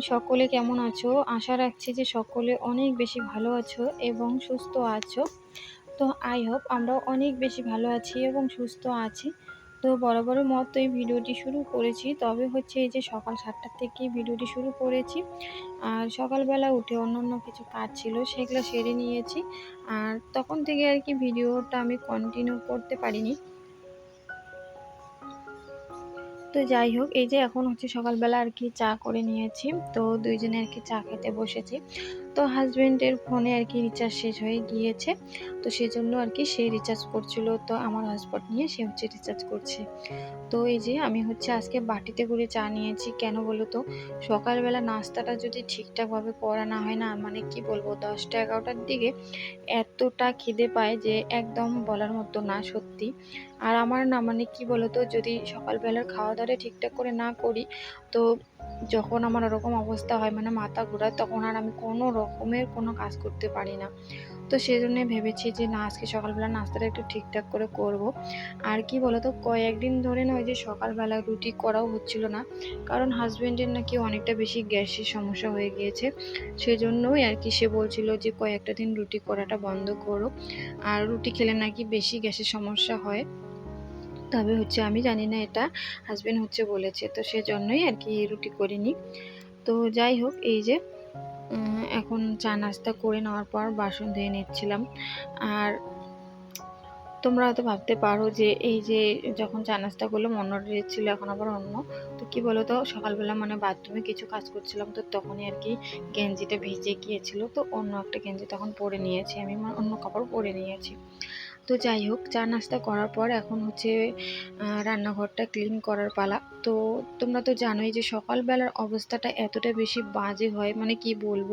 সকলে কেমন আছো? আশা রাখছি যে সকলে অনেক বেশি ভালো আছো এবং সুস্থ আছো। তো আই হোপ আমরাও অনেক বেশি ভালো আছি এবং সুস্থ আছি। তো বরাবরের মত এই ভিডিওটি শুরু করেছি। তবে হচ্ছে এই যে সকাল সাতটার থেকে ভিডিওটি শুরু করেছি। আর সকালবেলা উঠে অন্য অন্য কিছু কাজ ছিল, সেগুলো সেরে নিয়েছি। আর তখন থেকে আর কি ভিডিওটা আমি কন্টিনিউ করতে পারিনি। তো যাই হোক, এই যে এখন হচ্ছে সকালবেলা আর কি চা করে নিয়েছি। তো দুইজনে আর কি চা খেতে বসেছি। তো হাজব্যান্ডের ফোনে আর কি রিচার্জ শেষ হয়ে গিয়েছে। তো সেই জন্য আর কি সে রিচার্জ করছিল। তো আমার হসপট নিয়ে সে হচ্ছে রিচার্জ করছে। তো এই যে আমি হচ্ছে আজকে বাটিতে করে চা নিয়েছি। কেন বলো তো? সকালবেলা নাস্তাটা যদি ঠিকঠাকভাবে করা না হয় না মানে কি বলব? দশটা এগারোটার দিকে এতটা খিদে পায় যে একদম বলার মতো না, সত্যি। আর আমার না মানে কি বলতো যদি সকালবেলার খাওয়া দাওয়াটা ঠিকঠাক করে না করি, তো যখন আমার ওরকম অবস্থা হয় মানে মাথা ঘোরায়, তখন আর আমি কোনো রকমের কোনো কাজ করতে পারি না। তো সেই জন্যে ভেবেছি যে, না, আজকে সকালবেলা নাস্তাটা একটু ঠিকঠাক করে করব। আর কি বলতো, কয়েকদিন ধরে না ওই যে সকালবেলা রুটি করাও হচ্ছিল না, কারণ হাজব্যান্ডের নাকি অনেকটা বেশি গ্যাসের সমস্যা হয়ে গিয়েছে। সেজন্যই আর কি সে বলছিল যে, কয়েকটা দিন রুটি করাটা বন্ধ করো। আর রুটি খেলে নাকি বেশি গ্যাসের সমস্যা হয়। তবে হচ্ছে আমি জানি না এটা হাজব্যান্ড হচ্ছে বলেছে, তো সেজন্যই আর কি রুটি করিনি। তো যাই হোক, এই যে এখন চা নাস্তা করে নেওয়ার পর বাসন ধুয়ে নিচ্ছিলাম। আর তোমরা হয়তো ভাবতে পারো যে এই যে যখন চা নাস্তা করলাম, অন্য ছিল, এখন আবার অন্য। তো কি তো সকালবেলা মানে বাথরুমে কিছু কাজ করছিলাম, তো তখনই আর কি গেঞ্জিটা ভিজে গিয়েছিল। তো অন্য একটা গেঞ্জি তখন পরে নিয়েছি, আমি অন্য কাপড় পরে নিয়েছি। তো যাই হোক, চা নাস্তা করার পর এখন হচ্ছে রান্নাঘরটা ক্লিন করার পালা। তো তোমরা তো জানোই যে সকালবেলার অবস্থাটা এতটা বেশি বাজে হয় মানে কি বলব?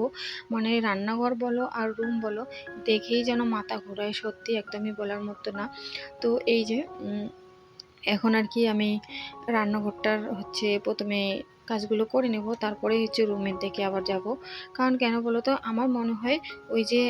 মানে রান্নাঘর বলো আর রুম বলো, দেখেই যেন মাথা ঘোরায়, সত্যি একদমই বলার মতো না। তো এই যে এখন আর কি আমি রান্নাঘরটার হচ্ছে প্রথমে কাজগুলো করে নেব, তারপরে হচ্ছে রুমের দিকে আবার যাব। কারণ কেন বলো তো, আমার মনে হয় ওই যে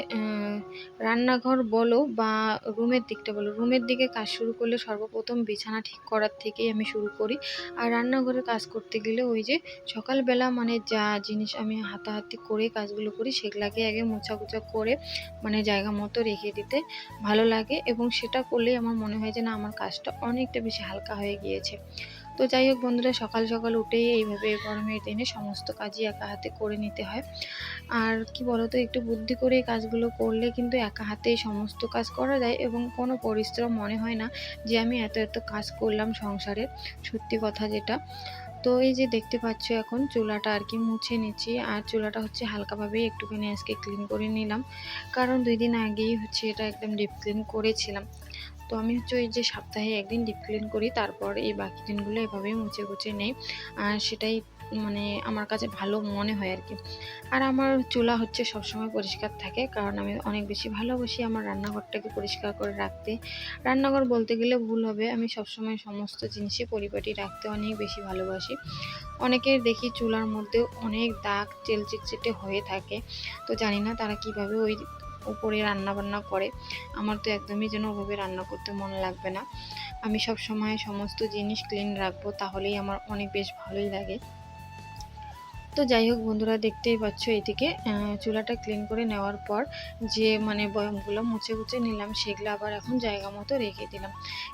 রান্নাঘর বলো বা রুমের দিকটা বলো, রুমের দিকে কাজ শুরু করলে সর্বপ্রথম বিছানা ঠিক করার থেকেই আমি শুরু করি। আর রান্নাঘরে কাজ করতে গেলে ওই যে সকালবেলা মানে যা জিনিস আমি হাতাহাতি করে কাজগুলো করি, সেগুলাকে আগে মোছা গুছা করে মানে জায়গা মতো রেখে দিতে ভালো লাগে। এবং সেটা করলেই আমার মনে হয় যে না, আমার কাজটা অনেকটা বেশি হালকা হয়ে গিয়েছে। তো যাই হোক বন্ধুরা, সকাল সকাল উঠেই এইভাবে গরমের দিনে সমস্ত কাজই একা হাতে করে নিতে হয়। আর কি বলতো, একটু বুদ্ধি করে এই কাজগুলো করলে কিন্তু একা হাতে সমস্ত কাজ করা যায় এবং কোনো পরিশ্রম মনে হয় না যে আমি এত এত কাজ করলাম সংসারে, সত্যি কথা যেটা। তো এই যে দেখতে পাচ্ছ এখন চুলাটা আর কি মুছে নিচ্ছি, আর চুলাটা হচ্ছে হালকাভাবে একটুখানি আজকে ক্লিন করে নিলাম। কারণ দুই দিন আগেই হচ্ছে এটা একদম ডিপ ক্লিন করেছিলাম। তো আমি হচ্ছে ওই যে সপ্তাহে একদিন ডিপ ক্লিন করি, তারপর এই বাকি দিনগুলো এভাবেই মুছে গুছে নেই। আর সেটাই মানে আমার কাছে ভালো মনে হয় আর কি। আর আমার চুলা হচ্ছে সবসময় পরিষ্কার থাকে, কারণ আমি অনেক বেশি ভালোবাসি আমার রান্নাঘরটাকে পরিষ্কার করে রাখতে। রান্নাঘর বলতে গেলে ভুল হবে, আমি সবসময় সমস্ত জিনিসই পরিপাটি রাখতে অনেক বেশি ভালোবাসি। অনেকের দেখি চুলার মধ্যে অনেক দাগ, চেল চিটচিটে হয়ে থাকে। তো জানি না তারা কীভাবে ওই উপরে রান্না বান্না করে, আমার তো একদমই যেন ওভাবে রান্না করতে মন লাগবে না। আমি সব সময় সমস্ত জিনিস ক্লিন রাখব, তাহলেই আমার অনেক বেশ ভালোই লাগে। তো যাই হোক বন্ধুরা দেখতেই পাচ্ছ এদিকে চুলাটা ক্লিন করে নেওয়ার পর যে মানে বয়মগুলো মুছে মুছে নিলাম, সেগুলো আবার এখন জায়গা মতো রেখে দিলাম।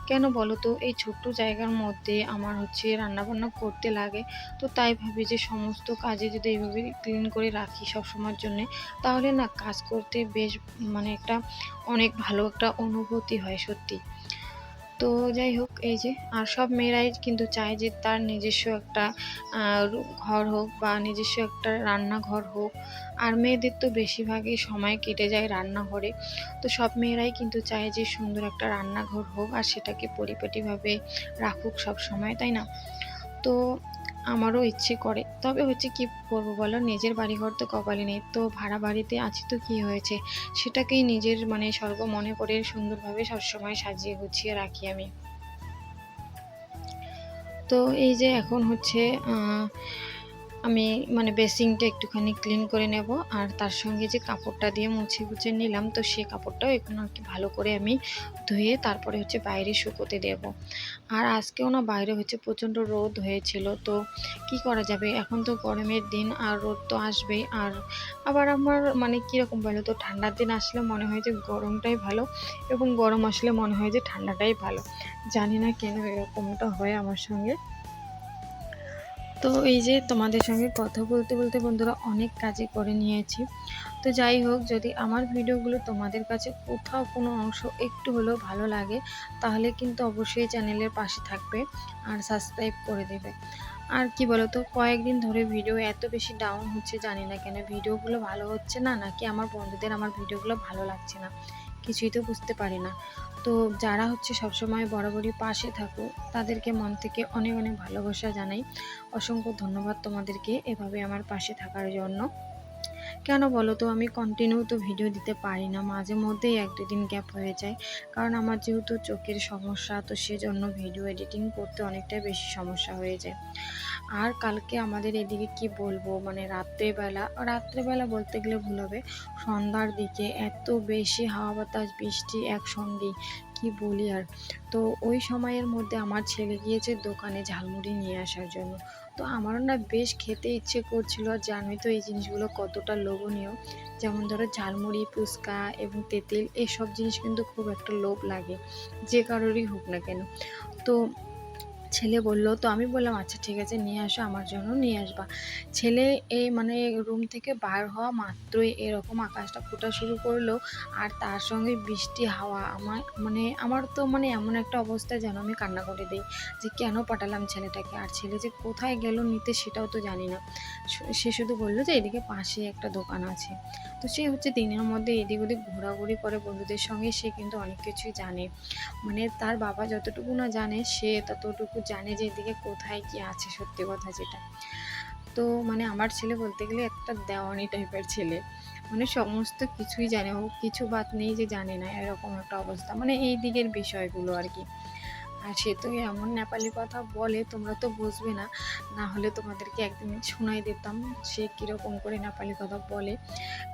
কেন বলো তো, এই ছোট্ট জায়গার মধ্যে আমার হচ্ছে রান্নাবান্না করতে লাগে, তো তাই ভাবি যে সমস্ত কাজে যদি এইভাবে ক্লিন করে রাখি সব সময়ের জন্যে, তাহলে না কাজ করতে বেশ মানে একটা অনেক ভালো একটা অনুভূতি হয় সত্যি। তো যাই হোক, এই যে, আর সব মেয়েরাই কিন্তু চায় যে তার নিজস্ব একটা ঘর হোক বা নিজস্ব একটা রান্নাঘর হোক। আর মেয়েদের তো বেশিরভাগই সময় কেটে যায় রান্নাঘরে। তো সব মেয়েরাই কিন্তু চায় যে সুন্দর একটা রান্নাঘর হোক আর সেটাকে পরিপাটিভাবে রাখুক সব সময়, তাই না? তো আমারও ইচ্ছে করে। তবে হচ্ছে কি করব বলো, নিজের বাড়িঘর তো কপালে নেই। তো ভাড়া বাড়িতে আছি তো কি হয়েছে? সেটাকেই নিজের মানে স্বর্গ মনে করে সুন্দরভাবে সবসময় সাজিয়ে গুছিয়ে রাখি আমি। তো এই যে এখন হচ্ছে আমি মানে বেসিংটা একটুখানি ক্লিন করে নেব। আর তার সঙ্গে যে কাপড়টা দিয়ে মুছে গুছে নিলাম, তো সেই কাপড়টাও এখন আর কি ভালো করে আমি ধুয়ে তারপরে হচ্ছে বাইরে শুকোতে দেব। আর আজকেও না বাইরে হচ্ছে প্রচণ্ড রোদ হয়েছিল, তো কি করা যাবে? এখন তো গরমের দিন, আর রোদ তো আসবেই। আর আবার আমার মানে কীরকম বলো তো, ঠান্ডার দিন আসলে মনে হয় যে গরমটাই ভালো, এবং গরম আসলে মনে হয় যে ঠান্ডাটাই ভালো। জানি না কেন এরকমটা হয় আমার সঙ্গে। তো এই যে তোমাদের সঙ্গে কথা বলতে বলতে বন্ধুরা অনেক কাজই করে নিয়েছি। তো যাই হোক, যদি আমার ভিডিওগুলো তোমাদের কাছে কোথাও কোনো অংশ একটু হলেও ভালো লাগে, তাহলে কিন্তু অবশ্যই চ্যানেলের পাশে থাকবে আর সাবস্ক্রাইব করে দেবে। আর কি বলতো, কয়েকদিন ধরে ভিডিও এত বেশি ডাউন হচ্ছে জানি না কেন, ভিডিওগুলো ভালো হচ্ছে না, নাকি আমার বন্ধুদের আমার ভিডিওগুলো ভালো লাগছে না। কিছুই তো বুঝতে পারি না। তো যারা হচ্ছে সবসময় বরাবরই পাশে থাকো, তাদেরকে মন থেকে অনেক অনেক ভালোবাসা জানাই। অসংখ্য ধন্যবাদ তোমাদেরকে এভাবে আমার পাশে থাকার জন্য। কেন বলো তো, আমি কন্টিনিউ তো ভিডিও দিতে পারি না, মাঝে মধ্যেই এক দুদিন গ্যাপ হয়ে যায়। কারণ আমার যেহেতু চোখের সমস্যা, তো সেজন্য ভিডিও এডিটিং করতে অনেকটাই বেশি সমস্যা হয়ে যায়। আর কালকে আমাদের এদিকে কি বলব? মানে রাত্রেবেলা রাত্রেবেলা বলতে গেলে ভুল হবে। সন্ধ্যার দিকে এত বেশি হাওয়া বাতাস, বৃষ্টি একসঙ্গেই কি বলি আর? তো ওই সময়ের মধ্যে আমার ছেলে গিয়েছে দোকানে ঝালমুড়ি নিয়ে আসার জন্য। তো আমারও না বেশ খেতে ইচ্ছে করছিল, আর জানোই তো এই জিনিসগুলো কতটা লোভনীয়। যেমন ধরো ঝালমুড়ি, ফুচকা এবং তেঁতুল, এসব জিনিস কিন্তু খুব একটা লোভ লাগে, যে কারোরই হোক না কেন। তো ছেলে বলল, তো আমি বললাম আচ্ছা ঠিক আছে, নিয়ে আসো, আমার জন্য নিয়ে আসবা। ছেলে এই মানে রুম থেকে বার হওয়া মাত্রই এরকম আকাশটা ফোটা শুরু করল, আর তার সঙ্গে বৃষ্টি, হাওয়া, আমার মানে আমার তো মানে এমন একটা অবস্থা যেন আমি কান্না করে দিই যে কেন পাঠালাম ছেলেটাকে, আর ছেলে যে কোথায় গেল নিতে সেটাও তো জানি না। সে শুধু বলল যে এদিকে পাশে একটা দোকান আছে। তো সে হচ্ছে দিনের মধ্যে এদিক ওদিক ঘোরাঘুরি করে বন্ধুদের সঙ্গে, সে কিন্তু অনেক কিছুই জানে। মানে তার বাবা যতটুকু না জানে, সে ততটুকু জানে যে এদিকে কোথায় কি আছে, সত্যি কথা যেটা। তো মানে আমার ছেলে বলতে গেলে একটা দেওয়ানি টাইপের ছেলে। মানে সমস্ত কিছুই জানে, ও কিছু বাদ নেই যে জানে না, এরকম একটা অবস্থা। মানে এই দিকের বিষয়গুলো আর কি। আর সে তো এমন নেপালি কথা বলে, তোমরা তো বুঝবে না। না হলে তোমাদেরকে একদিন শোনাই দিতাম সে কীরকম করে নেপালি কথা বলে।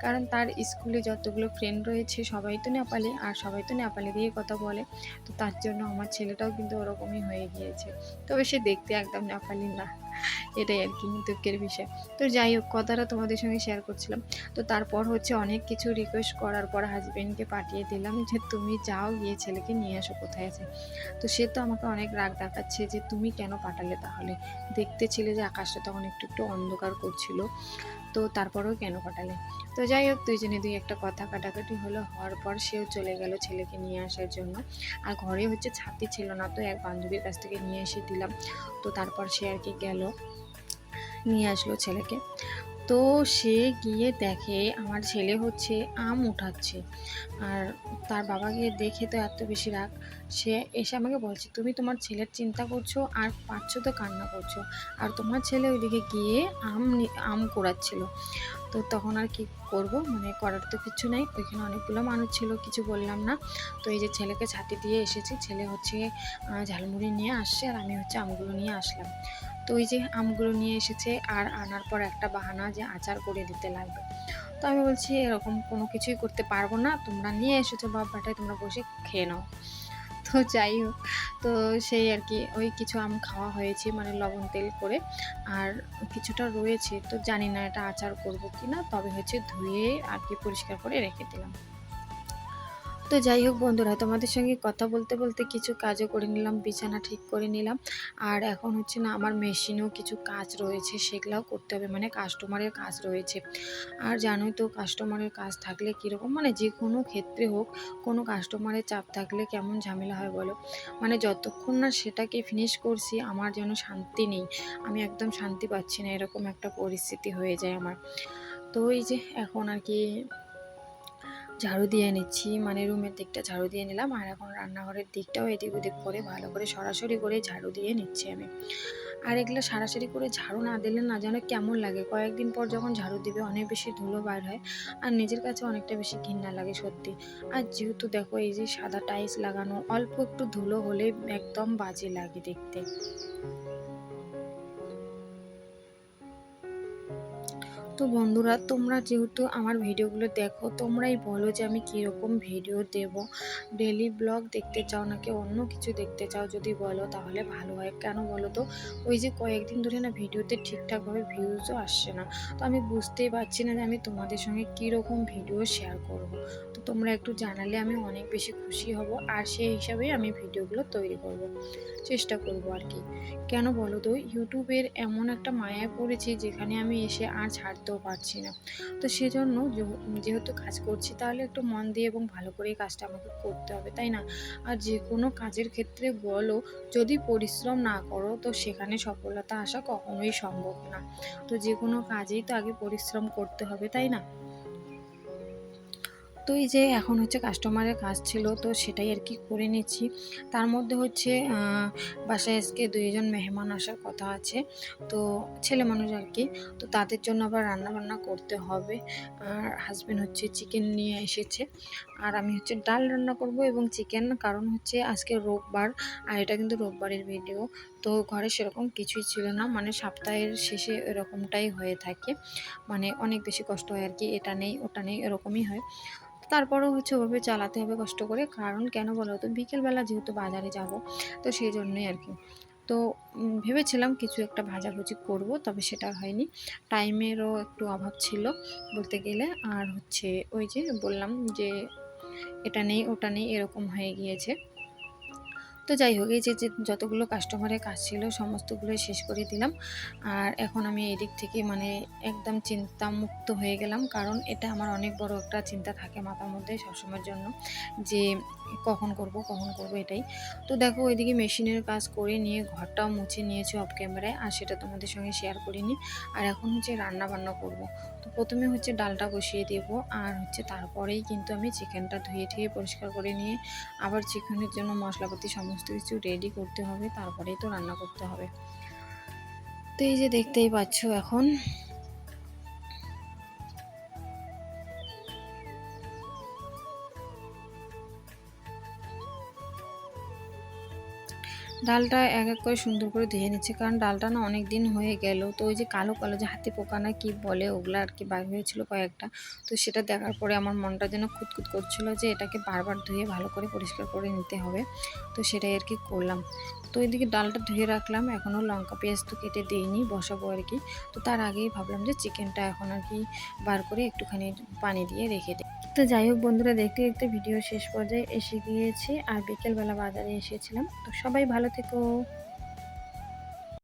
কারণ তার স্কুলে যতগুলো ফ্রেন্ড রয়েছে, সবাই তো নেপালি, আর সবাই তো নেপালি দিয়ে কথা বলে। তো তার জন্য আমার ছেলেটাও কিন্তু ওরকমই হয়ে গিয়েছে। তবে সে দেখতে একদম নেপালি না। এটাই আর কি দুঃখের বিষয়। তো যাই হোক, কথাটা তোমাদের সঙ্গে শেয়ার করছিলাম। তো তারপর হচ্ছে অনেক কিছু রিকোয়েস্ট করার পর হাজব্যান্ডকে পাঠিয়ে দিলাম যে, তুমি যাও গিয়ে ছেলেকে নিয়ে আসো কোথায় আছে? তো সে তো আমাকে অনেক রাগ দেখাচ্ছে যে, তুমি কেন পাঠালে তাহলে? দেখতে ছিলে যে আকাশটা তখন একটু একটু অন্ধকার করছিল। তো তারপরেও কেন কাটালে তো যাই হোক, দুইজনে দুই একটা কথা কাটাকাটি হলো, হওয়ার পর সেও চলে গেল ছেলেকে নিয়ে আসার জন্য। আর ঘরে হচ্ছে ছাতি ছিল না তো, এক বান্ধবীর কাছ থেকে নিয়ে এসে দিলাম। তো তারপর সে আর কি গেল, নিয়ে আসলো ছেলেকে। তো সে গিয়ে দেখে আমার ছেলে হচ্ছে আম উঠাচ্ছে। আর তার বাবাকে দেখে তো এত বেশি রাগ। সে এসে আমাকে বলছে, তুমি তোমার ছেলের চিন্তা করছ আর পাচ্ছ তো কান্না করছ। আর তোমার ছেলে ওইদিকে গিয়ে আম আম কুড়াচ্ছিল। তো তখন আর কি করব? মানে করার তো কিছু নেই। ওইখানে অনেকগুলো মানুষ ছিল, কিছু বললাম না। তো এই যে ছেলেকে ছাতি দিয়ে এসেছি। ছেলে হচ্ছে ঝালমুড়ি নিয়ে আসছে আর আমি হচ্ছে আমগুলো নিয়ে আসলাম। তো ওই যে আমগুলো নিয়ে এসেছে আর আনার পর একটা বাহানা যে আচার করে দিতে লাগবে। তো আমি বলছি, এরকম কোনো কিছুই করতে পারব না। তোমরা নিয়ে এসেছ বাবাটায় তোমরা বসে খেয়ে নাও। তো যাই হোক, তো সেই আর কি, ওই কিছু আম খাওয়া হয়েছে মানে লবণ তেল করে। আর কিছুটা রয়েছে, তো জানি না এটা আচার করব কি না তবে হচ্ছে ধুয়ে আর কি পরিষ্কার করে রেখে দিলাম। তো যাই হোক বন্ধুরা, তোমাদের সঙ্গে কথা বলতে বলতে কিছু কাজও করে নিলাম, বিছানা ঠিক করে নিলাম। আর এখন হচ্ছে না, আমার মেশিনেও কিছু কাজ রয়েছে, সেগুলাও করতে হবে মানে কাস্টমারের কাজ রয়েছে। আর জানোই তো কাস্টমারের কাজ থাকলে কীরকম মানে যে কোনো ক্ষেত্রে হোক, কোনো কাস্টমারের চাপ থাকলে কেমন ঝামেলা হয় বলো? মানে যতক্ষণ না সেটাকে ফিনিশ করছি, আমার যেন শান্তি নেই। আমি একদম শান্তি পাচ্ছি না, এরকম একটা পরিস্থিতি হয়ে যায় আমার। তো এই যে, এখন আর কি ঝাড়ু দিয়ে নিচ্ছি। মানে রুমের দিকটা ঝাড়ু দিয়ে নিলাম আর এখন রান্নাঘরের দিকটাও এদিক ওদিক করে ভালো করে সরাসরি করে ঝাড়ু দিয়ে নিচ্ছি আমি। আর এগুলো সারাসারি করে ঝাড়ু না দিলে না যেন কেমন লাগে? কয়েকদিন পর যখন ঝাড়ু দিবে অনেক বেশি ধুলো বার হয় আর নিজের কাছে অনেকটা বেশি ঘৃণা লাগে সত্যি। আর যেহেতু দেখো এই যে সাদা টাইলস লাগানো, অল্প একটু ধুলো হলে একদম বাজে লাগে দেখতে। তো বন্ধুরা, তোমরা যেহেতু আমার ভিডিওগুলো দেখো, তোমরাই বলো যে আমি কীরকম ভিডিও দেব। ডেলি ব্লগ দেখতে চাও নাকি অন্য কিছু দেখতে চাও যদি বলো, তাহলে ভালো হয়। কেন বলো তো? ওই যে কয়েকদিন ধরে না ভিডিওতে ঠিকঠাকভাবে ভিউজও আসছে না। তো আমি বুঝতেই পারছি না যে আমি তোমাদের সঙ্গে কীরকম ভিডিও শেয়ার করব। তোমরা একটু জানালে আমি অনেক বেশি খুশি হব আর সেই হিসাবেই আমি ভিডিওগুলো তৈরি করব। চেষ্টা করব আর কি। কেন বলো তো, ইউটিউবের এমন একটা মায়ায় পড়েছি যেখানে আমি এসে আর ছাড়তেও পারছি না। তো সেজন্য যেহেতু কাজ করছি তাহলে একটু মন দিয়ে এবং ভালো করে এই কাজটা আমাকে করতে হবে, তাই না? আর যে কোনো কাজের ক্ষেত্রে বলো, যদি পরিশ্রম না করো তো সেখানে সফলতা আসা কখনোই সম্ভব না। তো যে কোনো কাজেই তো আগে পরিশ্রম করতে হবে, তাই না? তো এই যে এখন হচ্ছে কাস্টমারের কাজ ছিল, তো সেটাই আর কি করে নিচ্ছি। তার মধ্যে হচ্ছে বাসায় আজকে দুইজন মেহমান আসার কথা আছে, তো ছেলে মানুষ আর কি তো তাদের জন্য আবার রান্না বান্না করতে হবে। আর হাজবেন্ড হচ্ছে চিকেন নিয়ে এসেছে, আর আমি হচ্ছে ডাল রান্না করব এবং চিকেন কারণ হচ্ছে আজকে রোববার, আর এটা কিন্তু রোববারের ভিডিও তো ঘরে সেরকম কিছুই ছিল না মানে সপ্তাহের শেষে এরকমটাই হয়ে থাকে। মানে অনেক বেশি কষ্ট হয় আর কি এটা নেই, ওটা নেই, এরকমই হয়। তারপরেও হচ্ছে ওভাবে চালাতে হবে কষ্ট করে। কারণ কেন বলো তো, বিকেলবেলা যেহেতু বাজারে যাব, তো সেই জন্যই আর কি। তো ভেবেছিলাম কিছু একটা ভাজাভুজি করব, তবে সেটা হয়নি। টাইমেরও একটু অভাব ছিল বলতে গেলে। আর হচ্ছে ওই যে বললাম যে, এটা নেই, ওটা নেই, এরকম হয়ে গিয়েছে। তো যাই হোক, এই যে যতগুলো কাস্টমারের কাজ ছিল সমস্তগুলোই শেষ করে দিলাম। আর এখন আমি এদিক থেকে মানে একদম চিন্তামুক্ত হয়ে গেলাম, কারণ এটা আমার অনেক বড় একটা চিন্তা থাকে মাথার মধ্যে সবসময়ের জন্য, যে কখন করব কখন করব এটাই। তো দেখো, ওইদিকে মেশিনের কাজ করে নিয়ে ঘরটাও মুছে নিয়েছি অফ ক্যামেরায় আর সেটা তোমাদের সঙ্গে শেয়ার করিনি। আর এখন হচ্ছে রান্না বান্না করব। তো প্রথমে হচ্ছে ডালটা বসিয়ে দেব, আর হচ্ছে তারপরেই কিন্তু আমি চিকেনটা ধুয়ে ঠুয়ে পরিষ্কার করে নিয়ে আবার চিকেনের জন্য মশলাপাতি সমস্ত কিছু রেডি করতে হবে, তারপরেই তো রান্না করতে হবে। তো এই যে দেখতেই পাচ্ছ এখন ডালটা এক এক করে সুন্দর করে ধুয়ে নিচ্ছে। কারণ ডালটা না অনেক দিন হয়ে গেল। তো ওই যে কালো কালো যে হাতে পোকা না কি বলে ওগুলো আর কি বার হয়েছিল কয়েকটা। তো সেটা দেখার পরে আমার মনটা যেন খুঁতখুত করছিল যে এটাকে বারবার ধুয়ে ভালো করে পরিষ্কার করে নিতে হবে। তো সেটাই আর কি করলাম। তো এদিকে ডালটা ধুয়ে রাখলাম। এখনও লঙ্কা, পেঁয়াজ তো কেটে দিইনি, বসাবো আর কি। তো তার আগেই ভাবলাম যে চিকেনটা এখন আর কি বার করে একটুখানি পানি দিয়ে রেখে দিই। তো যাই হোক বন্ধুরা, দেখতে দেখতে ভিডিও শেষ পর্যায়ে এসে গিয়েছে। আর বিকেলবেলা বাজারে এসেছিলাম। তো সবাই ভালো থেকো